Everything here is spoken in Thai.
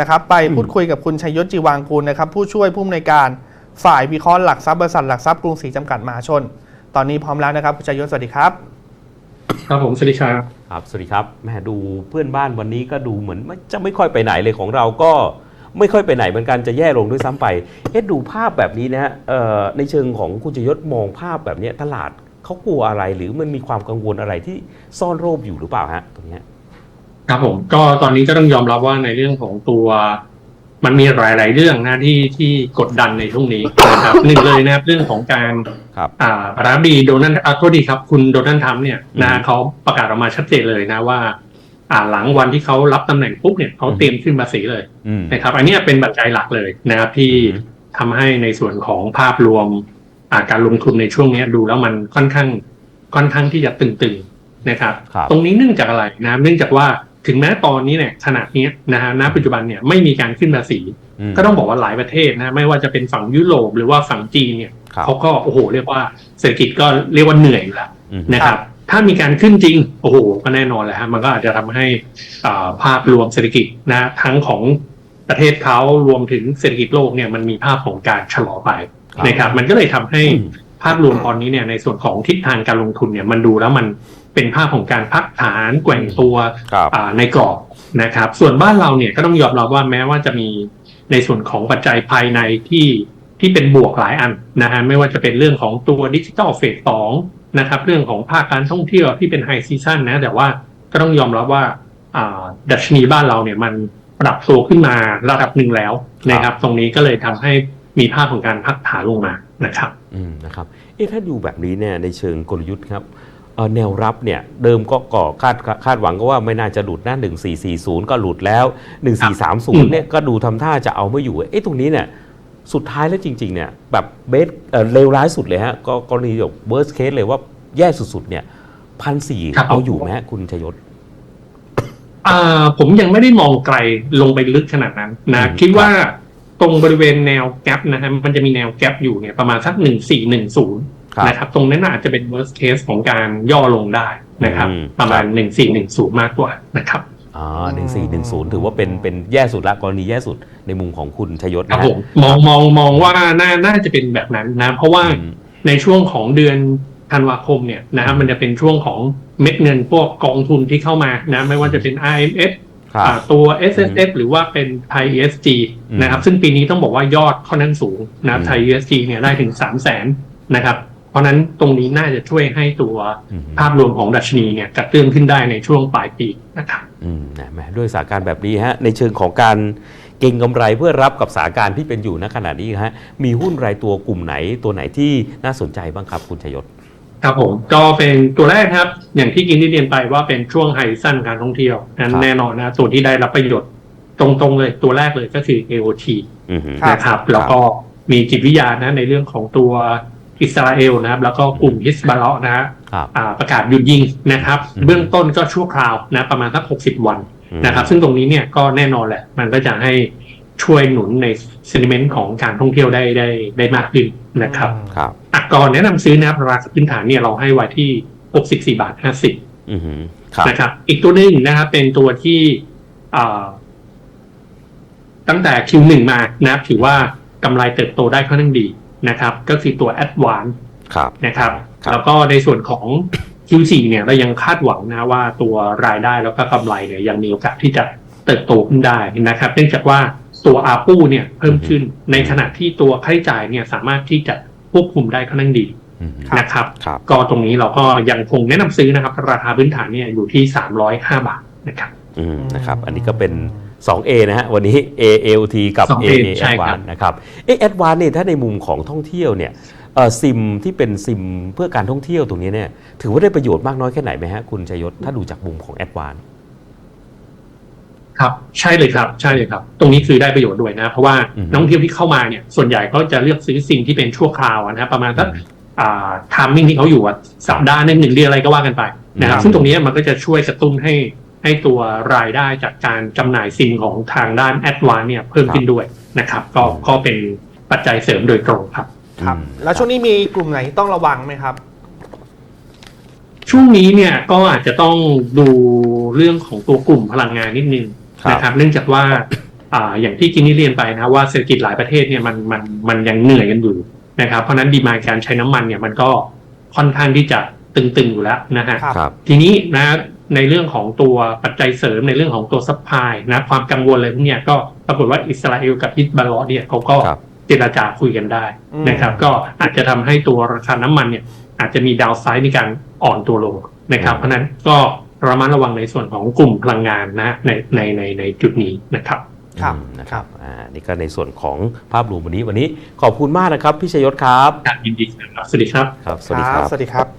นะครับไปพูดคุยกับคุณชัยยศจีวางกูลนะครับผู้ช่วยผู้อำนวยการฝ่ายวิเคราะห์หลักทรัพย์บริษัทหลักทรัพย์กรุงศรีจำกัดมหาชน ตอนนี้พร้อมแล้วนะครับคุณชัยยศสวัสดีครับ ครับผมสวัสดีครับครับสวัสดีครับแม่ดูเพื่อนบ้านวันนี้ก็ดูเหมือนไม่จะไม่ค่อยไปไหนเลยของเราก็ไม่ค่อยไปไหนเหมือนกันจะแย่ลงด้วยซ้ำไป เอ๊ะดูภาพแบบนี้นะฮะเอ่อในเชิงของคุณจยศมองภาพแบบเนี้ยตลาดเขากลัวอะไรหรือมันมีความกังวลอะไรที่ซ่อนโรคอยู่หรือเปล่าฮะตรงเนี้ย ครับผมก็ตอนนี้ก็ต้องยอมรับว่าในเรื่องของตัว มันมีหลาย ๆ เรื่องนะที่ที่กดดันในช่วงนี้นะครับหนึ่งเลยนะครับเรื่องของการครับอ่าประธานาธิบดีโดนัลด์อ่าโทษดีครับ คุณโดนัลด์ทรัมป์เนี่ยอืมนะเขาประกาศออกมาชัดเจนเลยนะว่า อ่าหลังวันที่เขารับตำแหน่งปุ๊บเนี่ยเขาอืมเตรียมขึ้นภาษีเลยอืม นะครับ อันเนี้ยเป็นปัจจัยหลักเลยนะครับที่อืม ทำให้ในส่วนของภาพรวมอ่าการลงทุนในช่วงเนี้ยดูแล้วมันค่อนข้างค่อนข้างที่จะตึงๆนะครับ ครับ ตรงนี้เนื่องจากอะไรนะครับเนื่องจากว่า ถึงแม้ตอนนี้เนี่ยขนาดนี้ยนะฮะณปัจจุบันเนี่ยไม่มีการขึ้นภาษีมก็ต้องบอกว่าหลายประเทศนะไม่ว่าจะเป็นฝั่งยุโรปหรือว่าฝั่งจีนเนี่ยครับเขาก็โอ้โหเรียกว่าเศรษฐกิจก็เรียกว่าเหนื่อยอยู่แล้วอืมนะครับถ้ามีการขึ้นจริง โอ้โห ก็แน่นอนแหละฮะมันก็อาจจะทำให้อ่าภาพรวมเศรษฐกิจนะทั้งของประเทศเขารวมถึงเศรษฐกิจโลกเนี่ยมันมีภาพของการชะลอไปครับนะครับ มันก็เลยทำให้อืมภาพรวมตอนนี้เนี่ยในส่วนของทิศทางการลงทุนเนี่ยมันดูแล้วมัน เป็นภาพของการพักฐานแกว่งตัวครับอ่าในกรอบนะครับ ส่วนบ้านเราเนี่ยก็ต้องยอมรับว่าแม้ว่าจะมีในส่วนของปัจจัยภายในที่ที่เป็นบวกหลายอันนะฮะไม่ว่าจะเป็นเรื่องของตัวดิจิทัลเฟสสองนะครับ เรื่องของภาคการท่องเที่ยวที่เป็นไฮซีซันนะ แต่ว่าก็ต้องยอมรับว่าอ่าดัชนีบ้านเราเนี่ยมันปรับตัวขึ้นมาระดับหนึ่งแล้วนะครับ ตรงนี้ก็เลยทำให้มีภาพของการพักฐานลงมานะครับ อืมนะครับ เอ๊ะถ้าดูแบบนี้เนี่ยในเชิงกลยุทธ์ครับเอ่อ แนวรับเนี่ยเดิมก็ก่อคาดคาดหวังก็ว่าไม่น่าจะหลุดนะ1440 ก็หลุดแล้ว 1430เนี่ยก็ดูทำท่าจะเอาไม่อยู่เอ๊ะตรงนี้เนี่ยสุดท้ายแล้วจริงๆเนี่ยแบบเบสเอ่อเลวร้ายสุดเลยฮะก็กรณีแบบ worst case เลยว่าแย่สุดๆเนี่ยพันสี่ครับเอาอยู่ไหมฮะคุณชยศอ่าผมยังไม่ได้มองไกลลงไปลึกขนาดนั้นนะอืมคิดว่าตรงบริเวณแนวแกปนะฮะมันจะมีแนวแกปอยู่เนี่ยประมาณสักหนึ่งสี่หนึ่งศูนย์ครับ นะครับตรงนั้นอาจจะเป็น worst case ของการย่อลงได้นะครับอืมประมาณครับหนึ่งสี่หนึ่งศูนย์มากกว่านะครับอ่าหนึ่งสี่หนึ่งศูนย์ถือว่าเป็นเป็นแย่สุดละกรณีแย่สุดในมุมของคุณชยศครับนะผฮะมมองมองมองว่าน่าน่าจะเป็นแบบนั้นนะ เพราะว่าอืมในช่วงของเดือนธันวาคมเนี่ยนะฮะมันจะเป็นช่วงของเม็ดเงินพวกกองทุนที่เข้ามานะไม่ว่าจะเป็น IMF ครับอ่าตัว S S F หรือว่าเป็นไทย E S G อืมนะครับซึ่งปีนี้ต้องบอกว่ายอดค่อนข้างสูงนะครับอืมไทย E S G เนี่ยได้ถึง3 0 0แสนนะครับเพ ราะฉะนั้นตรงนี้น่าจะช่วยให้ตัวอืมภาพรวมของดัชนีเนี่ยกระเตื้องขึ้นได้ในช่วงปลายปีนะครับอืมนะแหมด้วยสถานการณ์แบบนี้ฮะในเชิงของการเก็งกำไรเพื่อรับกับสถานการณ์ที่เป็นอยู่ณขณะนี้ฮะมีหุ้นรายตัวกลุ่มไหนตัวไหนที่น่าสนใจบ้างครับคุณชยศครับผมก็เป็นตัวแรกครับ อย่างที่กินที่เรียนไปว่าเป็นช่วงไฮสั้นการท่องเที่ยวนั้นครับแน่นอนนะตัวที่ได้รับประโยชน์ตรงๆเลยตัวแรกเลยก็คือ AOT อือหือครับนะครับแล้วก็มีจิตวิทยานะในเรื่องของตัว อิสราเอลนะครับ แล้วก็กลุ่มฮิสบาเลาะนะฮะครับอ่าประกาศหยุดยิงนะครับอืมเบื้องต้นก็ชั่วคราวนะประมาณสัก60วันอืมนะครับ ซึ่งตรงนี้เนี่ยก็แน่นอนแหละ มันก็จะให้ช่วยหนุนในเซนิเมนต์ของการท่องเที่ยวได้ได้ได้มากขึ้นนะครับครับอักกรแนะนำซื้อนะครับราคาพื้นฐานเนี่ยเราให้ไว้ที่64บาท50อือหือครับนะครับ อีกตัวหนึ่งนะครับเป็นตัวที่อ่าตั้งแต่ Q1 มานะครับถือว่ากำไรเติบโตได้ค่อนข้างดี นะครับ ก็คือตัว Advance ครับนะครับครับ แล้วก็ในส่วนของ Q4 เนี่ยเรายังคาดหวังนะว่าตัวรายได้แล้วก็กำไรเนี่ยยังมีโอกาสที่จะเติบโตขึ้นได้นะครับ เนื่องจากว่าตัวอาปูเนี่ยเพิ่มขึ้นในขณะที่ตัวค่าใช้จ่ายเนี่ยสามารถที่จะควบคุมได้ค่อนข้างดีอือหือนะครับครับก็ตรงนี้เราก็ยังคงแนะนำซื้อนะครับ ราคาพื้นฐานเนี่ยอยู่ที่ 305 บาทนะครับอืมนะครับ อันนี้ก็เป็น 2A นะฮะวันนี้ A AOT กับ 2A AA ใช่ครับ Advance นะครับเอ๊ะ Advance เนี่ยถ้าในมุมของท่องเที่ยวเนี่ยเอ่อซิมที่เป็นซิมเพื่อการท่องเที่ยวตรงนี้เนี่ยถือว่าได้ประโยชน์มากน้อยแค่ไหนไหมฮะคุณชยศถ้าดูจากมุมของ Advance ครับใช่เลยครับใช่เลยครับ ตรงนี้คือได้ประโยชน์ด้วยนะ เพราะว่าอืมนักท่องเที่ยวที่เข้ามาเนี่ยส่วนใหญ่ก็จะเลือกซื้อสิ่งที่เป็นชั่วคราวอะนะครับประมาณสักอืมอ่าทามมิ่งที่เขาอยู่อะสัปดาห์หนึ่งหนึ่งเดือนอะไรก็ว่ากันไปนะครับอืมซึ่งตรงนี้มันก็จะช่วยกระตุ้นให้ ให้ตัวรายได้จากการจำหน่ายซิมของทางด้านแอดวานเนี่ยเพิ่มขึ้นด้วยนะครับ ก็ก็เป็นปัจจัยเสริมโดยตรงครับ ครับอืมแล้วช่วงนี้มีกลุ่มไหนที่ต้องระวังไหมครับ ช่วงนี้เนี่ยก็อาจจะต้องดูเรื่องของตัวกลุ่มพลังงานนิดนึงครับนะครับ เนื่องจากว่าอ่าอย่างที่กินนี่เรียนไปนะว่าเศรษฐกิจหลายประเทศเนี่ยมันมันมันยังเหนื่อยกันอยู่นะครับ เพราะฉะนั้นดีมานการใช้น้ำมันเนี่ยมันก็ค่อนข้างที่จะตึงๆอยู่แล้วนะฮะครับครับทีนี้นะ ในเรื่องของตัวปัจจัยเสริมในเรื่องของตัวซัพพลายนะความกังวลอะไรพวกเนี้ยก็ปรากฏว่าอิสราเอลกับฮิสบาลอเนี่ยเขาก็ครับเจรจาคุยกันได้อืมนะครับ ก็อาจจะทำให้ตัวราคาน้ำมันเนี่ย อาจจะมีดาวไซด์ในการอ่อนตัวลงนะครับ เพราะฉะนั้นก็ระมัดระวังในส่วนของกลุ่มพลังงานนะในในในในจุดนี้นะครับครับอืมนะครับอ่านี่ก็ในส่วนของภาพรวมวันนี้วันนี้ขอบคุณมากนะครับพี่ชยศครับการยินดีครับสวัสดีครับครับสวัสดีครับสวัสดีครับ